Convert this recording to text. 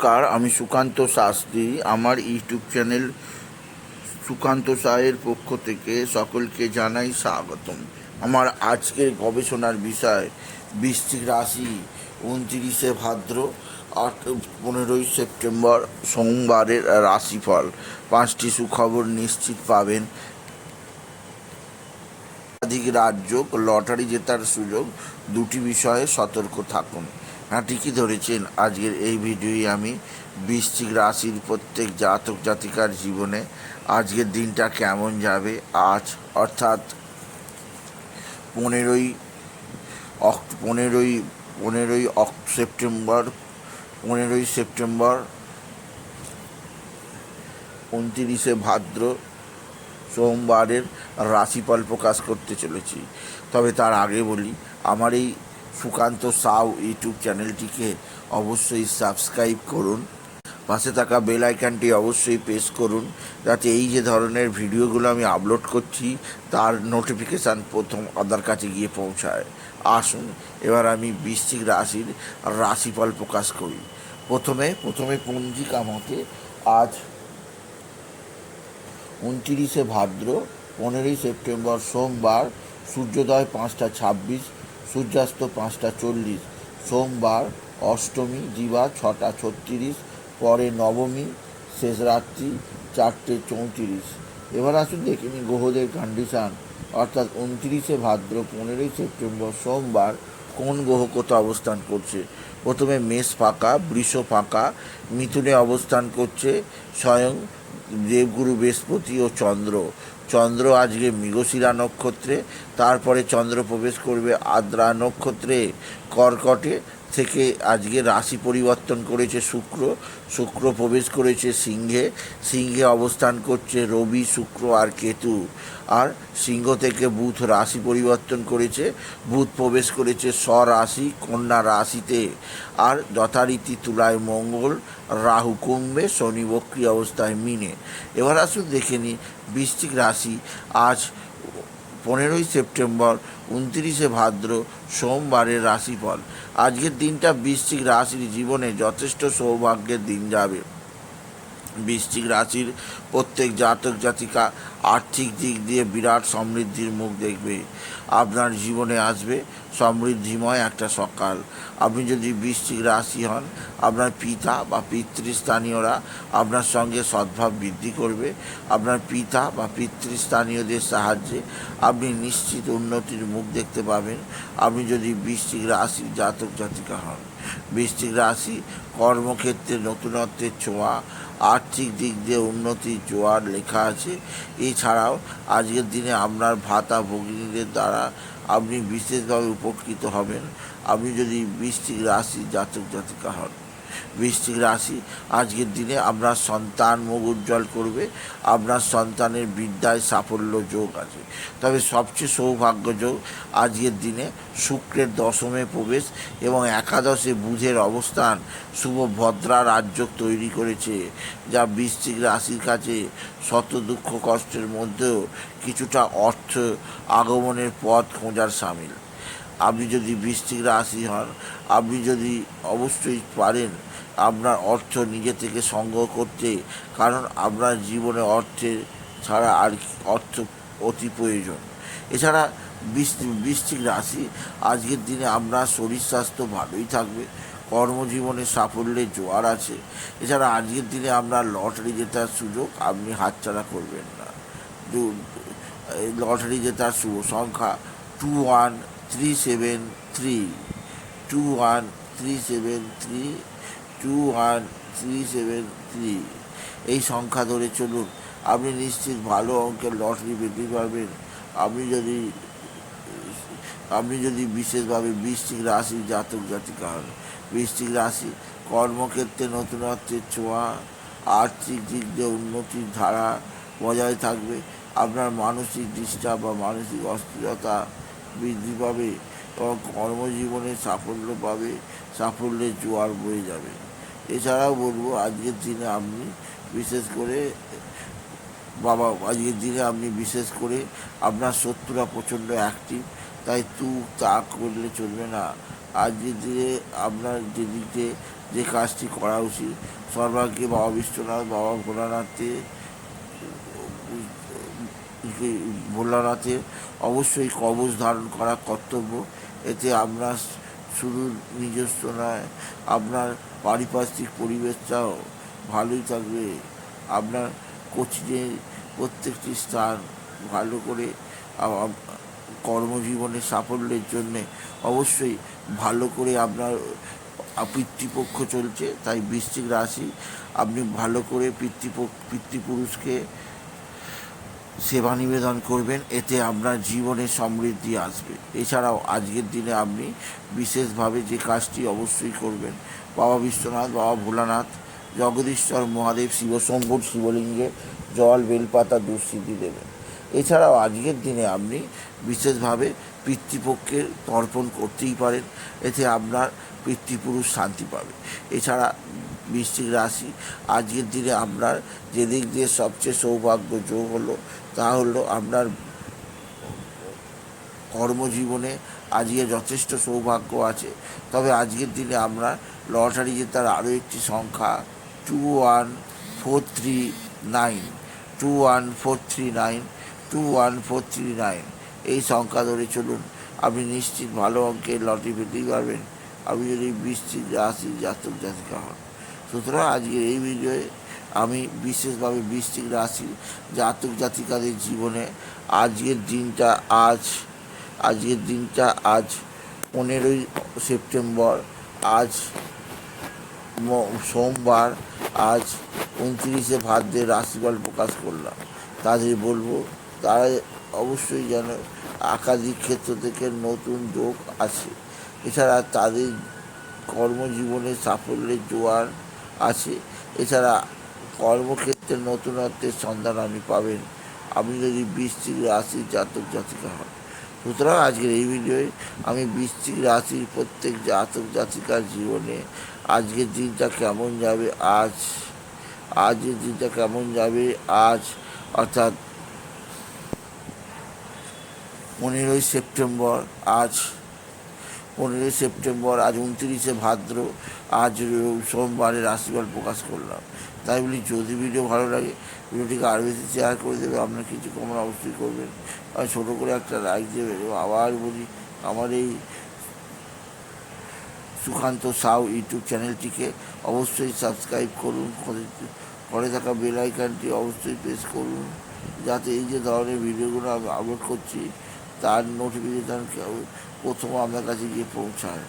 নমস্কার, আমি সুকান্ত শাস্ত্রী। আমার ইউটিউব চ্যানেল সুকান্ত সাহের পক্ষ থেকে সকলকে জানাই স্বাগতম। আমার আজকের গবেষণার বিষয়, বৃশ্চিক রাশি, উনতিরিশে ভাদ্র, আট, পনেরোই সেপ্টেম্বর, সোমবারের রাশিফল। পাঁচটি সুখবর নিশ্চিত পাবেন। একাধিক রাজ্য লটারি জেতার সুযোগ। দুটি বিষয়ে সতর্ক থাকুন। হ্যাঁ ঠিকই ধরেছেন। আজকের এই ভিডিওই আমি বৃশ্চিক রাশির প্রত্যেক জাতক জাতিকার জীবনে আজকের দিনটা কেমন যাবে, আজ অর্থাৎ পনেরোই অক পনেরোই পনেরোই অক সেপ্টেম্বর, পনেরোই সেপ্টেম্বর, উনতিরিশে ভাদ্র সোমবারের রাশিফল প্রকাশ করতে চলেছি। তবে তার আগে বলি, আমার এই সুকান্ত সাউ ইউটিউব চ্যানেলটিকে অবশ্যই সাবস্ক্রাইব করুন। পাশে থাকা বেল আইকনটি অবশ্যই প্রেস করুন, যাতে এই যে ধরনের ভিডিওগুলো আমি আপলোড করছি, তার নোটিফিকেশান প্রথম আদার কাছে গিয়ে পৌঁছায়। আসুন, এবার আমি বৃশ্চিক রাশির রাশিফল প্রকাশ করি। প্রথমে প্রথমে পঞ্জিকা মতে আজ উনতিরিশে ভাদ্র, পনেরোই সেপ্টেম্বর, সোমবার, সূর্যোদয় পাঁচটা ছাব্বিশ সূর্যাস্ত পাঁচটা চল্লিশ। সোমবার অষ্টমী, দিবা ছটা ছত্রিশ, পরে নবমী, শেষ রাত্রি চারটে চৌত্রিশ। এবার আসুন দেখে নিই গ্রহদের কন্ডিশান অর্থাৎ উনত্রিশে ভাদ্র, পনেরোই সেপ্টেম্বর সোমবার কোন গ্রহ কোথাও অবস্থান করছে? প্রথমে মেষ ফাঁকা, বৃষ ফাঁকা, মিথুনে অবস্থান করছে, স্বয়ং দেবগুরু বৃহস্পতি ও চন্দ্র। চন্দ্র আজকে মৃগশিরা নক্ষত্রে, তারপরে চন্দ্র প্রবেশ করবে আদ্রা নক্ষত্রে, কর্কটে থেকে আজকে রাশি পরিবর্তন করেছে শুক্র শুক্র প্রবেশ করেছে সিংহে সিংহে অবস্থান করছে রবি, শুক্র আর কেতু। আর সিংহ থেকে বুধ রাশি পরিবর্তন করেছে, বুধ প্রবেশ করেছে স্বরাশি, কন্যা রাশিতে। আর যথারীতি তুলায় মঙ্গল, রাহু কুম্ভে, শনি বক্রী অবস্থায় মিনে। এবার আসুন দেখে নিই বৃশ্চিক রাশি, আজ পনেরোই সেপ্টেম্বর, উনত্রিশে ভাদ্র, সোমবারের রাশিফল। আজকের দিনটা বৃশ্চিক রাশির জীবনে যথেষ্ট সৌভাগ্যের দিন যাবে। বৃশ্চিক রাশির প্রত্যেক জাতক জাতিকা আর্থিক দিক দিয়ে বিরাট সমৃদ্ধির মুখ দেখবে। আপনার জীবনে আসবে সমৃদ্ধিময় একটা সকাল। আপনি যদি বৃশ্চিক রাশি হন, আপনার পিতা বা পিতৃস্থানীয়রা আপনার সঙ্গে সদ্ভাব বৃদ্ধি করবে। আপনার পিতা বা পিতৃস্থানীয়দের সাহায্যে আপনি নিশ্চিত উন্নতির মুখ দেখতে পাবেন। আপনি যদি বৃশ্চিক রাশির জাতক জাতিকা হন। বৃশ্চিক রাশি, কর্মক্ষেত্রে নতুনত্বের ছোঁয়া, আর্থিক দিক দিয়ে উন্নতির জোয়ার লেখা আছে। এছাড়াও, আজকের দিনে আপনার ভাতা ভগিনীদের দ্বারা আপনি বিশেষভাবে উপকৃত হবেন। আপনি যদি বৃষ্টিক রাশি জাতক জাতিকা হন। বৃশ্চিক রাশি। আজকের দিনে আপনার সন্তান মুখ উজ্জ্বল করবে, আপনার সন্তানের বিদ্যায় সাফল্য যোগ আছে। তবে সবচেয়ে সৌভাগ্য যোগ আজকের দিনে শুক্রের দশমে প্রবেশ এবং একাদশে বুধের অবস্থান শুভ ভদ্রা রাজ্য তৈরি করেছে, যা বৃশ্চিক রাশির কাছে শত দুঃখ কষ্টের মধ্যেও কিছুটা অর্থ আগমনের পথ খোঁজার সামিল। আপনি যদি বৃশ্চিক রাশি হন, আপনি যদি অবশ্যই পারেন আপনার অর্থ নিজে থেকে সংগ্রহ করতে, কারণ আপনার জীবনে অর্থের ছাড়া আর অর্থ অতি প্রয়োজন। এছাড়া বৃষ্টি- বৃশ্চিক রাশি, আজকের দিনে আপনার শরীর স্বাস্থ্য ভালোই থাকবে, কর্মজীবনে সাফল্যের জোয়ার আছে। এছাড়া আজকের দিনে আপনার লটারি জেতার সুযোগ আপনি হাতছাড়া করবেন না। লটারি জেতার শুভ সংখ্যা two one three seven three two three seven three two one three seven three এই সংখ্যা ধরে চলুন। আপনি নিশ্চিত ভালো অঙ্কের লটারি পেতে পারবেন। আপনি যদি আপনি যদি বিশেষভাবে বৃশ্চিক রাশি জাতক জাতিকা হন। বৃশ্চিক রাশি কর্মক্ষেত্রে নতুনত্বের ছোঁয়া, আর্থিক দিক দিয়ে উন্নতির ধারা বজায় থাকবে। আপনার মানসিক ডিস্টার্ব বা মানসিক অস্থিরতা বৃদ্ধি পাবে এবং কর্মজীবনে সাফল্য পাবে, সাফল্যের জোয়ার বয়ে যাবে। এছাড়াও বলব, আজকের দিনে আপনি বিশেষ করে বাবা, আজকের দিনে আপনি বিশেষ করে আপনার শত্রুরা প্রচণ্ড অ্যাক্টিভ তাই তু তা করলে চলবে না। আজকের দিনে আপনার যেদিকে যে কাজটি করা উচিত সর্বাগ্যে বাবা বিশ্বনাথ, বাবা ভোলানাথে অবশ্যই কবচ ধারণ করা কর্তব্য। এতে আপনার শুধু নিজস্ব নয়, আপনার পারিপার্শ্বিক পরিবেশটাও ভালোই থাকবে। আপনার কোচিংয়ের প্রত্যেকটি স্থান ভালো করে আ- আ- কর্মজীবনে সাফল্যের জন্যে অবশ্যই ভালো করে আপনার পিতৃপক্ষ চলছে, তাই বৃশ্চিক রাশি, আপনি ভালো করে পিতৃপক্ষ পিতৃপুরুষকে সেবা নিবেদন করবেন, এতে আপনার জীবনে সমৃদ্ধি আসবে। এছাড়াও আজকের দিনে আপনি বিশেষভাবে যে কাজটি অবশ্যই করবেন, বাবা বিশ্বনাথ, বাবা ভোলানাথ, জগদীশ্বর মহাদেব শিবশম্ভুর শিবলিঙ্গে জল, বেলপাতা দুঃসিদ্ধি দেবেন। এছাড়াও আজকের দিনে আপনি বিশেষভাবে পিতৃপক্ষের তর্পণ করতেই পারেন, এতে আপনার পিতৃপুরুষ শান্তি পাবে। এছাড়া বৃশ্চিক রাশি। আজকের দিনে আপনার যে দিক দিয়ে সবচেয়ে সৌভাগ্য যোগ হলো, তা হলো আপনার কর্মজীবনে আজকে যথেষ্ট সৌভাগ্য আছে। তবে আজকের দিনে আমরা লটারি জেতার আরও একটি সংখ্যা two one four three nine two one four three nine two one four three nine এই সংখ্যা ধরে চলুন, আপনি নিশ্চিত ভালো অঙ্কের লটারি পেতেই পারবেন। আপনি যদি বৃষ্টির রাশি জাতক জাতিকা হন। সুতরাং আজকের এই ভিডিওয়ে আমি বিশেষভাবে বৃশ্চিক রাশি জাতক জাতিকাদের জীবনে আজকের দিনটা আজ, আজকের দিনটা আজ পনেরোই সেপ্টেম্বর, আজ সোমবার, আজ উনত্রিশে ভাদ্রের রাশিফল প্রকাশ করলাম। তাদের বলব, তারা অবশ্যই যেন একাধিক ক্ষেত্র থেকে নতুন যোগ আছে এছাড়া তাদের কর্মজীবনে সাফল্যের জোয়ার আছে। এছাড়া কর্মক্ষেত্রে নতুনত্বের সন্ধান আপনি পাবেন। আপনি যদি বৃশ্চিক রাশির জাতক জাতিকা হন। সুতরাং আজকের এই ভিডিওয়ে আমি বৃশ্চিক রাশির প্রত্যেক জাতক জাতিকার জীবনে আজকের দিনটা কেমন যাবে, আজ, আজকের দিনটা কেমন যাবে, আজ, অর্থাৎ পনেরোই সেপ্টেম্বর, আজ পনেরোই সেপ্টেম্বর, আজ উনত্রিশে ভাদ্র, আজ সোমবারে রাশিফল প্রকাশ করলাম। তাই বলি, যদি ভিডিও ভালো লাগে, ভিডিওটিকে আরও বেশি শেয়ার করে দেবে, আপনার কিছু কমন অবশ্যই করবেন। আর ছোটো করে একটা লাইক দেবে এবং আবার বলি, আমার এই সুকান্ত সাউ ইউটিউব চ্যানেলটিকে অবশ্যই সাবস্ক্রাইব করুন। করে- করে থাকা বেল আইকনটি অবশ্যই প্রেস করুন। যাতে এই যে ধরনের ভিডিওগুলো আমি আপলোড করছি তার নোটিফিকেশান প্রথম আপনার কাছে গিয়ে পৌঁছায়।